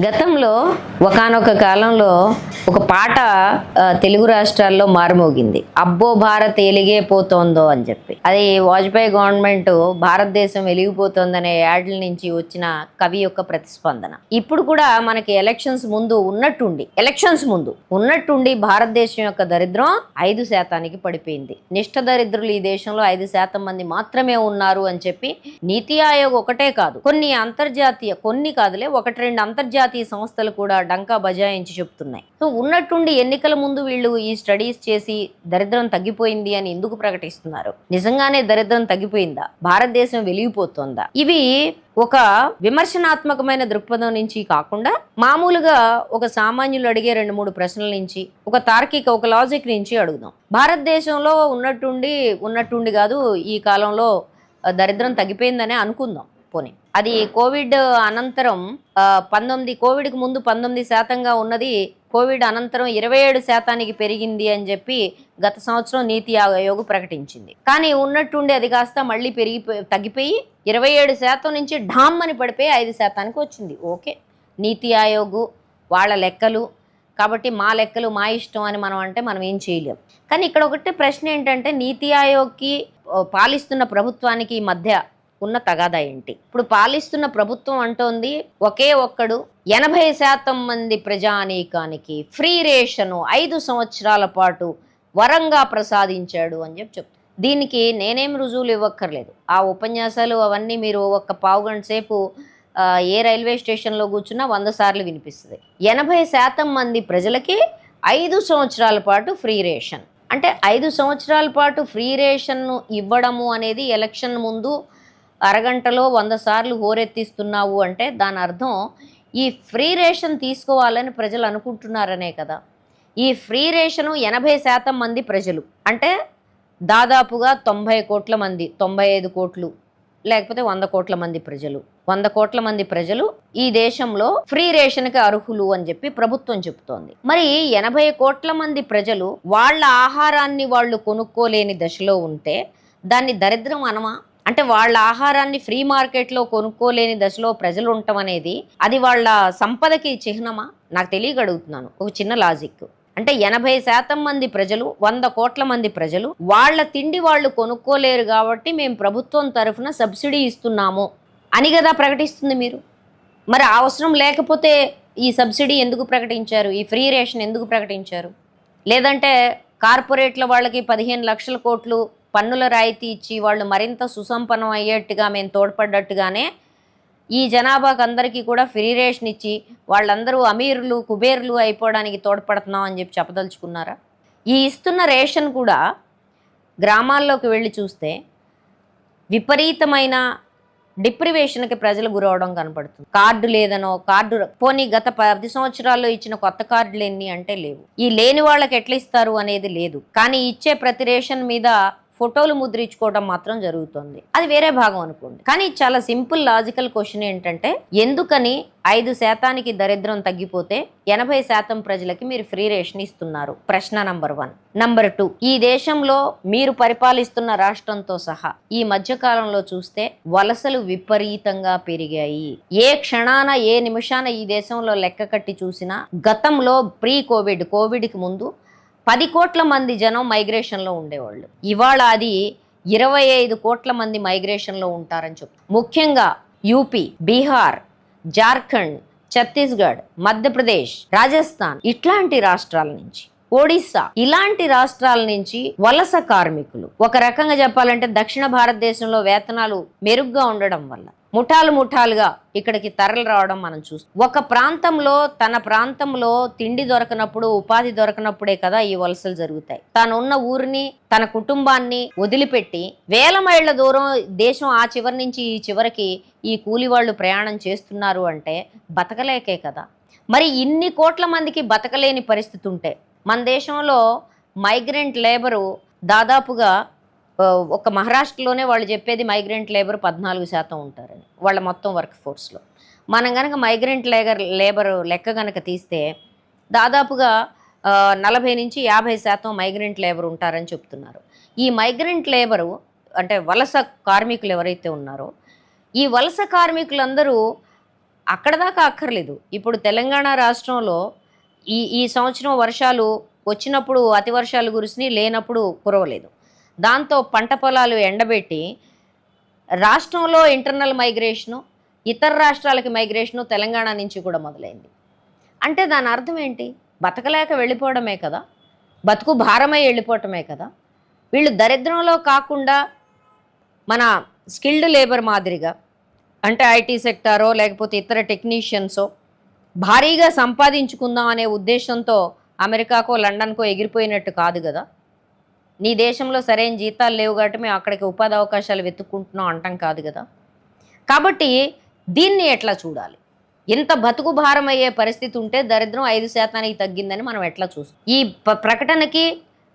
గతంలో ఒకానొక కాలంలో ఒక పాట తెలుగు రాష్ట్రాల్లో మారుమోగింది. అబ్బో భారత్ ఎలిగే పోతోందో అని చెప్పి. అది వాజ్పేయి గవర్నమెంట్ భారతదేశం వెలిగిపోతోందనే యాడ్ల నుంచి వచ్చిన కవి యొక్క ప్రతిస్పందన. ఇప్పుడు కూడా మనకి ఎలక్షన్స్ ముందు ఉన్నట్టుండి ఎలక్షన్స్ ముందు ఉన్నట్టుండి భారతదేశం యొక్క దరిద్రం ఐదు శాతానికి పడిపోయింది. నిష్ఠ దరిద్రులు ఈ దేశంలో ఐదు శాతం మంది మాత్రమే ఉన్నారు అని చెప్పి నీతి ఆయోగ్ ఒకటే కాదు కొన్ని అంతర్జాతీయ కొన్ని కాదులే ఒకటి రెండు అంతర్జాతీయ సంస్థలు కూడా డంకా బజాయించి చెప్తున్నాయి. సో ఉన్నట్టుండి ఎన్నికల ముందు వీళ్ళు ఈ స్టడీస్ చేసి దరిద్రం తగ్గిపోయింది అని ఎందుకు ప్రకటిస్తున్నారు? నిజంగానే దరిద్రం తగ్గిపోయిందా? భారతదేశం వెలిగిపోతుందా? ఇవి ఒక విమర్శనాత్మకమైన దృక్పథం నుంచి కాకుండా మామూలుగా ఒక సామాన్యులు అడిగే రెండు మూడు ప్రశ్నల నుంచి ఒక తార్కిక ఒక లాజిక్ నుంచి అడుగుదాం. భారతదేశంలో ఉన్నట్టుండి ఉన్నట్టుండి కాదు ఈ కాలంలో దరిద్రం తగ్గిపోయిందనే అనుకుందాం. పోనీ. అది కోవిడ్ అనంతరం పంతొమ్మిది కోవిడ్కి ముందు పంతొమ్మిది శాతంగా ఉన్నది. కోవిడ్ అనంతరం ఇరవై ఏడు శాతానికి పెరిగింది అని చెప్పి గత సంవత్సరం నీతి ఆయోగ్ ప్రకటించింది. కానీ ఉన్నట్టుండి అది కాస్త మళ్ళీ పెరిగి తగ్గిపోయి ఇరవై ఏడు శాతం నుంచి ఢామ్ అని పడిపోయి ఐదు శాతానికి వచ్చింది. ఓకే. నీతి ఆయోగ్ వాళ్ళ లెక్కలు. కాబట్టి మా లెక్కలు మా ఇష్టం అని మనం అంటే మనం ఏం చేయలేం. కానీ ఇక్కడ ఒకటి ప్రశ్న ఏంటంటే నీతి ఆయోగ్కి పాలిస్తున్న ప్రభుత్వానికి ఈ మధ్య ఉన్న తగాదా ఏంటి? ఇప్పుడు పాలిస్తున్న ప్రభుత్వం అంటోంది ఒకే ఒక్కడు ఎనభై శాతం మంది ప్రజానీకానికి ఫ్రీ రేషను ఐదు సంవత్సరాల పాటు వరంగా ప్రసాదించాడు అని చెప్పి చెప్తాను దీనికి నేనేం రుజువులు ఇవ్వక్కర్లేదు. ఆ ఉపన్యాసాలు అవన్నీ మీరు ఒక పావుగంట సేపు ఏ రైల్వే స్టేషన్లో కూర్చున్నా వంద సార్లు వినిపిస్తుంది. ఎనభై శాతం మంది ప్రజలకి ఐదు సంవత్సరాల పాటు ఫ్రీ రేషన్. అంటే ఐదు సంవత్సరాల పాటు ఫ్రీ రేషన్ను ఇవ్వడము అనేది ఎలక్షన్ ముందు అరగంటలో వంద సార్లు హోరెత్తిస్తున్నావు అంటే దాని అర్థం ఈ ఫ్రీ రేషన్ తీసుకోవాలని ప్రజలు అనుకుంటున్నారనే కదా. ఈ ఫ్రీ రేషను ఎనభై శాతం మంది ప్రజలు అంటే దాదాపుగా తొంభై కోట్ల మంది తొంభై ఐదు కోట్లు లేకపోతే వంద కోట్ల మంది ప్రజలు. వంద కోట్ల మంది ప్రజలు ఈ దేశంలో ఫ్రీ రేషన్కి అర్హులు అని చెప్పి ప్రభుత్వం చెబుతోంది. మరి ఎనభై కోట్ల మంది ప్రజలు వాళ్ళ ఆహారాన్ని వాళ్ళు కొనుక్కోలేని దశలో ఉంటే దాన్ని దరిద్రం అనమా? అంటే వాళ్ళ ఆహారాన్ని ఫ్రీ మార్కెట్లో కొనుక్కోలేని దశలో ప్రజలు ఉండటం అనేది అది వాళ్ళ సంపదకి చిహ్నమా? నాకు తెలియగడుగుతున్నాను. ఒక చిన్న లాజిక్ అంటే ఎనభై శాతం మంది ప్రజలు వంద కోట్ల మంది ప్రజలు వాళ్ళ తిండి వాళ్ళు కొనుక్కోలేరు కాబట్టి మేము ప్రభుత్వం తరఫున సబ్సిడీ ఇస్తున్నాము అని కదా ప్రకటిస్తుంది మీరు? మరి అవసరం లేకపోతే ఈ సబ్సిడీ ఎందుకు ప్రకటించారు? ఈ ఫ్రీ రేషన్ ఎందుకు ప్రకటించారు? లేదంటే కార్పొరేట్ల వాళ్ళకి పదిహేను లక్షల కోట్లు పన్నుల రాయితీ ఇచ్చి వాళ్ళు మరింత సుసంపన్నం అయ్యేట్టుగా మేము తోడ్పడ్డట్టుగానే ఈ జనాభాకు అందరికీ కూడా ఫ్రీ రేషన్ ఇచ్చి వాళ్ళందరూ అమీర్లు కుబేర్లు అయిపోవడానికి తోడ్పడుతున్నాం అని చెప్పి చెప్పదలుచుకున్నారా? ఈ ఇస్తున్న రేషన్ కూడా గ్రామాల్లోకి వెళ్ళి చూస్తే విపరీతమైన డిప్రివేషన్కి ప్రజలు గురవడం కనపడుతుంది. కార్డు లేదనో కార్డు పోనీ గత పది సంవత్సరాల్లో ఇచ్చిన కొత్త కార్డులు ఎన్ని అంటే లేవు. ఈ లేని వాళ్ళకి ఎట్లా ఇస్తారు అనేది లేదు. కానీ ఇచ్చే ప్రతి రేషన్ మీద ఫోటోలు ముద్రించుకోవడం మాత్రం జరుగుతుంది. అది వేరే భాగం అనుకోండి. కానీ చాలా సింపుల్ లాజికల్ క్వశ్చన్ ఏంటంటే ఎందుకని ఐదు శాతానికి దరిద్రం తగ్గిపోతే ఎనభై శాతం ప్రజలకి మీరు ఫ్రీ రేషన్ ఇస్తున్నారు? ప్రశ్న నంబర్ వన్. Number two. ఈ దేశంలో మీరు పరిపాలిస్తున్న రాష్ట్రంతో సహా ఈ మధ్య కాలంలో చూస్తే వలసలు విపరీతంగా పెరిగాయి. ఏ క్షణాన ఏ నిమిషాన ఈ దేశంలో లెక్క కట్టి చూసినా గతంలో ప్రీ కోవిడ్ కోవిడ్కి ముందు పది కోట్ల మంది జనం మైగ్రేషన్లో ఉండేవాళ్ళు. ఇవాళ అది ఇరవై ఐదు కోట్ల మంది మైగ్రేషన్లో ఉంటారని చెప్తారు ముఖ్యంగా యూపీ బీహార్ జార్ఖండ్ ఛత్తీస్గఢ్ మధ్యప్రదేశ్ రాజస్థాన్ ఇట్లాంటి రాష్ట్రాల నుంచి. ఒడిస్సా ఇలాంటి రాష్ట్రాల నుంచి వలస కార్మికులు. ఒక రకంగా చెప్పాలంటే దక్షిణ భారతదేశంలో వేతనాలు మెరుగ్గా ఉండడం వల్ల. ముఠాలు ముఠాలుగా ఇక్కడికి తరలి రావడం మనం చూస్తాం. ఒక ప్రాంతంలో తన ప్రాంతంలో తిండి దొరకనప్పుడు ఉపాధి దొరకనప్పుడే కదా ఈ వలసలు జరుగుతాయి. తానున్న ఊరిని తన కుటుంబాన్ని వదిలిపెట్టి వేల మైళ్ళ దూరం దేశం ఆ చివరి నుంచి ఈ చివరికి ఈ కూలి వాళ్ళు ప్రయాణం చేస్తున్నారు అంటే బతకలేకే కదా. మరి ఇన్ని కోట్ల మందికి బతకలేని పరిస్థితి ఉంటే మన దేశంలో మైగ్రెంట్ లేబరు దాదాపుగా ఒక మహారాష్ట్రలోనే వాళ్ళు చెప్పేది మైగ్రెంట్ లేబర్ పద్నాలుగు శాతం ఉంటారని వాళ్ళ మొత్తం వర్క్ ఫోర్స్లో మనం కనుక మైగ్రెంట్ లేబర్ లేబర్ లెక్క కనుక తీస్తే దాదాపుగా నలభై నుంచి యాభై శాతం మైగ్రెంట్ లేబర్ ఉంటారని చెప్తున్నారు. ఈ మైగ్రెంట్ లేబరు అంటే వలస కార్మికులు ఎవరైతే ఉన్నారో ఈ వలస కార్మికులందరూ అక్కడ దాకా అక్కర్లేదు. ఇప్పుడు తెలంగాణ రాష్ట్రంలో ఈ ఈ సంవత్సరం వర్షాలు వచ్చినప్పుడు అతి వర్షాలు కురిసినాయి లేనప్పుడు కురవలేదు. దాంతో పంట పొలాలు ఎండబెట్టి రాష్ట్రంలో ఇంటర్నల్ మైగ్రేషను ఇతర రాష్ట్రాలకి మైగ్రేషను తెలంగాణ నుంచి కూడా మొదలైంది. అంటే దాని అర్థం ఏంటి? బతకలేక వెళ్ళిపోవడమే కదా? బతుకు భారమై వెళ్ళిపోవటమే కదా? వీళ్ళు దరిద్రంలో కాకుండా మన స్కిల్డ్ లేబర్ మాదిరిగా అంటే ఐటీ సెక్టారో లేకపోతే ఇతర టెక్నీషియన్సో భారీగా సంపాదించుకుందాం అనే ఉద్దేశంతో అమెరికాకో లండన్కో ఎగిరిపోయినట్టు కాదు కదా? నీ దేశంలో సరైన జీతాలు లేవు కాబట్టి మేము అక్కడికి ఉపాధి అవకాశాలు వెతుక్కుంటున్నాం అంటాం కాదు కదా. కాబట్టి దీన్ని ఎట్లా చూడాలి? ఇంత బతుకు భారం అయ్యే పరిస్థితి ఉంటే దరిద్రం ఐదు శాతానికి తగ్గిందని మనం ఎట్లా చూస్తాం? ఈ ప్రకటనకి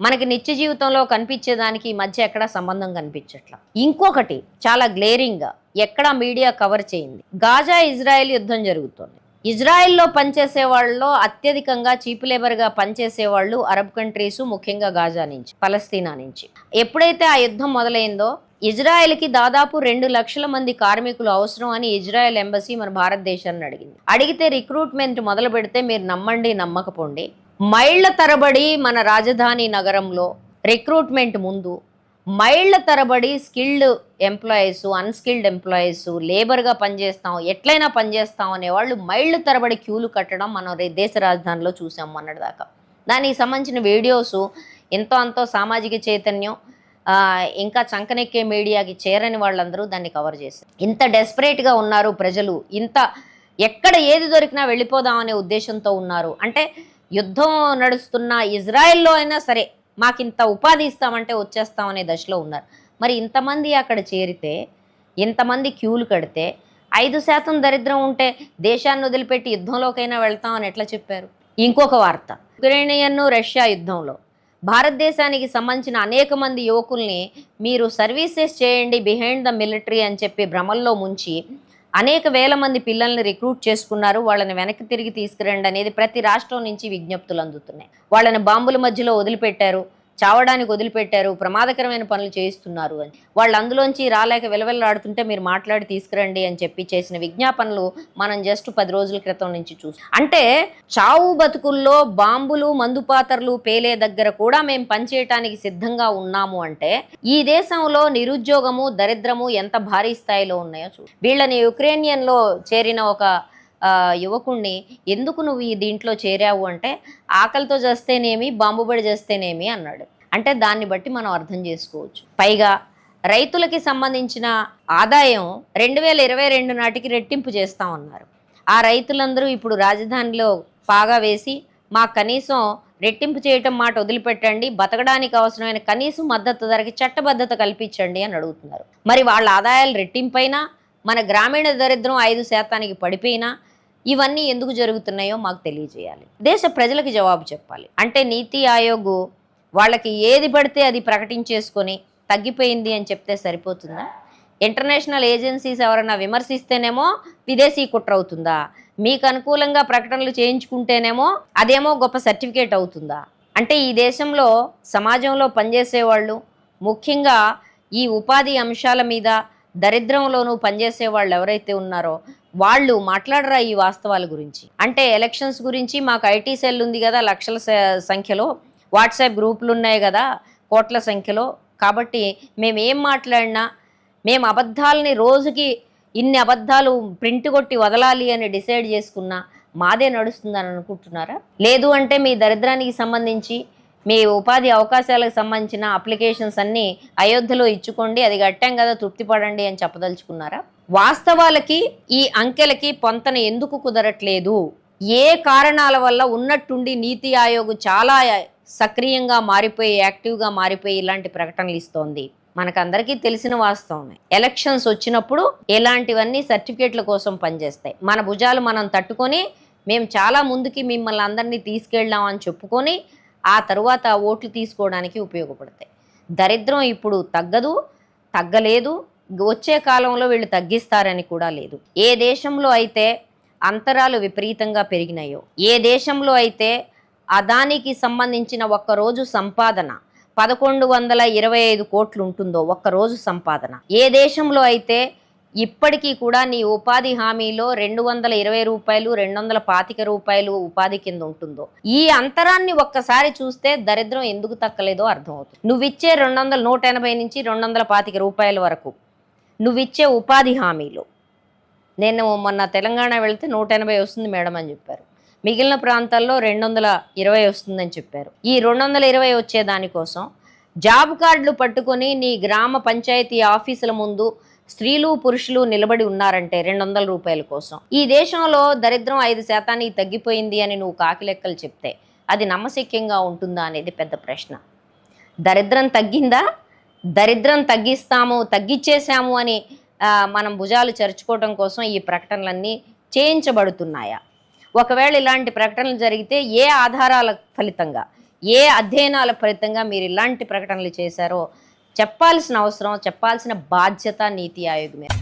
మనకి నిత్య జీవితంలో కనిపించేదానికి ఈ మధ్య ఎక్కడా సంబంధం కనిపించట్లా. ఇంకొకటి చాలా గ్లేరింగ్గా ఎక్కడా మీడియా కవర్ చేయింది. గాజా ఇజ్రాయెల్ యుద్ధం జరుగుతోంది. ఇజ్రాయెల్లో పనిచేసే వాళ్ళలో అత్యధికంగా చీప్ లేబర్గా పనిచేసే వాళ్ళు అరబ్ కంట్రీస్ ముఖ్యంగా గాజా నుంచి పలస్తీనా నుంచి. ఎప్పుడైతే ఆ యుద్ధం మొదలైందో ఇజ్రాయెల్కి దాదాపు రెండు లక్షల మంది కార్మికులు అవసరం అని ఇజ్రాయెల్ ఎంబసీ మన భారతదేశాన్ని అడిగింది. అడిగితే రిక్రూట్మెంట్ మొదలు పెడితే మీరు నమ్మండి నమ్మకపోండి. మైళ్ళ తరబడి మన రాజధాని నగరంలో రిక్రూట్మెంట్ ముందు మైళ్ళ తరబడి స్కిల్డ్ ఎంప్లాయీస్ అన్స్కిల్డ్ ఎంప్లాయీస్ లేబర్గా పనిచేస్తాం ఎట్లయినా పనిచేస్తాం అనేవాళ్ళు మైళ్ళ తరబడి క్యూలు కట్టడం మనం దేశ రాజధానిలో చూసాం మొన్నటిదాకా. దానికి సంబంధించిన వీడియోస్ ఎంతో అంతో సామాజిక చైతన్యం ఇంకా చంకనెక్కే మీడియాకి చేరని వాళ్ళందరూ దాన్ని కవర్ చేశారు. ఇంత డెస్పరేట్గా ఉన్నారు ప్రజలు ఇంత ఎక్కడ ఏది దొరికినా వెళ్ళిపోదాం అనే ఉద్దేశంతో ఉన్నారు. అంటే యుద్ధం నడుస్తున్న ఇజ్రాయెల్లో అయినా సరే మాకు ఇంత ఉపాధి ఇస్తామంటే వచ్చేస్తాం అనే దశలో ఉన్నారు. మరి ఇంతమంది అక్కడ చేరితే ఇంతమంది క్యూలు కడితే ఐదు శాతం దరిద్రం ఉంటే దేశాన్ని వదిలిపెట్టి యుద్ధంలోకైనా వెళ్తామని ఎట్లా చెప్పారు? ఇంకొక వార్త. ఉక్రెయినియన్ రష్యా యుద్ధంలో. భారతదేశానికి సంబంధించిన అనేక మంది యువకుల్ని మీరు సర్వీసెస్ చేయండి బిహైండ్ ద మిలిటరీ అని చెప్పి భ్రమల్లో ముంచి అనేక వేల మంది పిల్లల్ని రిక్రూట్ చేసుకున్నారు వాళ్ళని వెనక్కి తిరిగి తీసుకురండి అనేది ప్రతి రాష్ట్రం నుంచి విజ్ఞప్తులు అందుతున్నాయి. వాళ్ళని బాంబుల మధ్యలో వదిలిపెట్టారు చావడానికి వదిలిపెట్టారు ప్రమాదకరమైన పనులు చేయిస్తున్నారు అని. వాళ్ళు అందులోంచి రాలేక విలవిల్లాడుతుంటే మీరు మాట్లాడి తీసుకురండి అని చెప్పి చేసిన విజ్ఞాపనలు మనం జస్ట్ పది రోజుల క్రితం నుంచి చూసి. అంటే చావు బతుకుల్లో బాంబులు మందుపాతర్లు పేలే దగ్గర కూడా మేము పనిచేయటానికి సిద్ధంగా ఉన్నాము అంటే ఈ దేశంలో నిరుద్యోగము దరిద్రము ఎంత భారీ స్థాయిలో ఉన్నాయో చూ వీళ్ళని యుక్రేనియన్లో చేరిన ఒక యువకుణ్ణి ఎందుకు నువ్వు ఈ దీంట్లో చేరావు అంటే ఆకలితో చేస్తేనేమి బాంబుబడి చేస్తేనేమి అన్నాడు. అంటే దాన్ని బట్టి మనం అర్థం చేసుకోవచ్చు. పైగా రైతులకి సంబంధించిన ఆదాయం రెండు వేల ఇరవై రెండు నాటికి రెట్టింపు చేస్తా ఉన్నారు ఆ రైతులందరూ ఇప్పుడు రాజధానిలో పాగా వేసి మా కనీసం రెట్టింపు చేయటం మాట వదిలిపెట్టండి బతకడానికి అవసరమైన కనీసం మద్దతు ధరకి చట్టబద్ధత కల్పించండి అని అడుగుతున్నారు. మరి వాళ్ళ ఆదాయాలు రెట్టింపైనా మన గ్రామీణ దరిద్రం ఐదు శాతానికి పడిపోయినా ఇవన్నీ ఎందుకు జరుగుతున్నాయో మాకు తెలియజేయాలి. దేశ ప్రజలకు జవాబు చెప్పాలి. అంటే నీతి ఆయోగ్ వాళ్ళకి ఏది పడితే అది ప్రకటించేసుకొని తగ్గిపోయింది అని చెప్తే సరిపోతుందా? ఇంటర్నేషనల్ ఏజెన్సీస్ ఎవరైనా విమర్శిస్తేనేమో విదేశీ కుట్ర అవుతుందా? మీకు అనుకూలంగా ప్రకటనలు చేయించుకుంటేనేమో అదేమో గొప్ప సర్టిఫికేట్ అవుతుందా? అంటే ఈ దేశంలో సమాజంలో పనిచేసే వాళ్ళు ముఖ్యంగా ఈ ఉపాధి అంశాల మీద దరిద్రంలోనూ పనిచేసే వాళ్ళు ఎవరైతే ఉన్నారో వాళ్ళు మాట్లాడరా ఈ వాస్తవాల గురించి? అంటే ఎలక్షన్స్ గురించి మాకు ఐటీ సెల్ ఉంది కదా లక్షల స- సంఖ్యలో. వాట్సాప్ గ్రూపులు ఉన్నాయి కదా కోట్ల సంఖ్యలో. కాబట్టి మేము ఏం మాట్లాడినా మేము అబద్ధాలని రోజుకి ఇన్ని అబద్ధాలు ప్రింట్ కొట్టి వదలాలి అని డిసైడ్ చేసుకున్నా మాదే నడుస్తుందని అనుకుంటున్నారా? లేదు అంటే మీ దరిద్రానికి సంబంధించి మీ ఉపాధి అవకాశాలకు సంబంధించిన అప్లికేషన్స్ అన్నీ అయోధ్యలో ఇచ్చుకోండి అది కట్టాం కదా తృప్తి పడండి అని చెప్పదలుచుకున్నారా? వాస్తవాలకి ఈ అంకెలకి పొంతన ఎందుకు కుదరట్లేదు? ఏ కారణాల వల్ల ఉన్నట్టుండి నీతి ఆయోగ్ చాలా సక్రియంగా మారిపోయి యాక్టివ్గా మారిపోయి ఇలాంటి ప్రకటనలు ఇస్తోంది. మనకందరికీ తెలిసిన వాస్తవమే. ఎలక్షన్స్ వచ్చినప్పుడు ఇలాంటివన్నీ సర్టిఫికేట్ల కోసం పనిచేస్తాయి. మన భుజాలు మనం తట్టుకొని మేము చాలా ముందుకి మిమ్మల్ని అందరినీ తీసుకెళ్దాం అని చెప్పుకొని ఆ తరువాత ఓట్లు తీసుకోవడానికి ఉపయోగపడతాయి. దరిద్రం ఇప్పుడు తగ్గదు తగ్గలేదు వచ్చే కాలంలో వీళ్ళు తగ్గిస్తారని కూడా లేదు. ఏ దేశంలో అయితే అంతరాలు విపరీతంగా పెరిగినాయో ఏ దేశంలో అయితే అదానికి సంబంధించిన ఒక్కరోజు సంపాదన పదకొండు వందల ఇరవై ఐదు కోట్లు ఉంటుందో ఒక్కరోజు సంపాదన ఏ దేశంలో అయితే ఇప్పటికీ కూడా నీ ఉపాధి హామీలో రెండు వందల ఇరవై రూపాయలు రెండు వందల పాతిక రూపాయలు ఉపాధి కింద ఉంటుందో ఈ అంతరాన్ని ఒక్కసారి చూస్తే దరిద్రం ఎందుకు తక్కలేదో అర్థమవుతుంది. నువ్వు ఇచ్చే రెండు వందల నూట ఎనభై నుంచి రెండు వందల పాతిక రూపాయల వరకు నువ్విచ్చే ఉపాధి హామీలు. నేను మొన్న తెలంగాణ వెళితే నూట ఎనభై వస్తుంది మేడం అని చెప్పారు. మిగిలిన ప్రాంతాల్లో రెండు వందల ఇరవై వస్తుందని చెప్పారు. ఈ రెండు వందల ఇరవై వచ్చే దానికోసం జాబ్ కార్డులు పట్టుకొని నీ గ్రామ పంచాయతీ ఆఫీసుల ముందు స్త్రీలు పురుషులు నిలబడి ఉన్నారంటే రెండు వందల రూపాయల కోసం. ఈ దేశంలో దరిద్రం ఐదు శాతానికి తగ్గిపోయింది అని నువ్వు కాకి లెక్కలు చెప్తే అది నమ్మశక్యంగా ఉంటుందా అనేది పెద్ద ప్రశ్న. దరిద్రం తగ్గిందా? దరిద్రం తగ్గిస్తాము తగ్గించేశాము అని మనం భుజాలు చరుచుకోవడం కోసం ఈ ప్రకటనలన్నీ చేయించబడుతున్నాయా? ఒకవేళ ఇలాంటి ప్రకటనలు జరిగితే ఏ ఆధారాల ఫలితంగా ఏ అధ్యయనాల ఫలితంగా మీరు ఇలాంటి ప్రకటనలు చేశారో చెప్పాల్సిన అవసరం చెప్పాల్సిన బాధ్యత నీతి ఆయోగ్ మీద.